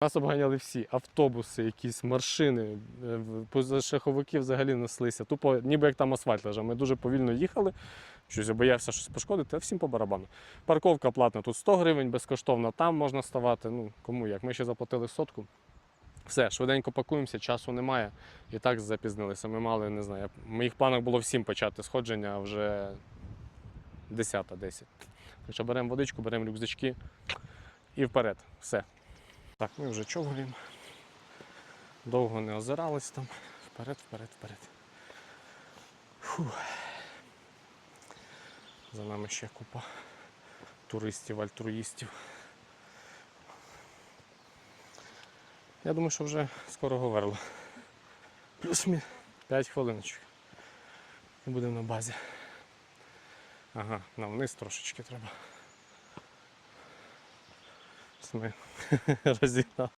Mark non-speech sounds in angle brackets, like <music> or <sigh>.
Нас обганяли всі автобуси, якісь машини, е, позашляховики взагалі неслися. Тупо, ніби як там асфальт лежав. Ми дуже повільно їхали, щось боявся щось пошкодити, а всім по барабану. Парковка платна, тут 100 гривень, безкоштовно, там можна ставати. Ну, кому як. Ми ще заплатили сотку. Все, швиденько пакуємося, часу немає. І так запізнилися. Ми мали, не знаю, в моїх планах було всім почати сходження, а вже 10 10. Так що беремо водичку, беремо рюкзачки і вперед. Все. Так, ми вже човгаємо. Довго не озирались там. Вперед, вперед, вперед. Фух. За нами ще купа туристів, альтруїстів. Я думаю, що вже скоро говорило. Плюс 5 хвилиночок. І будемо на базі. Ага, нам вниз трошечки треба. Ми <laughs> розігнали.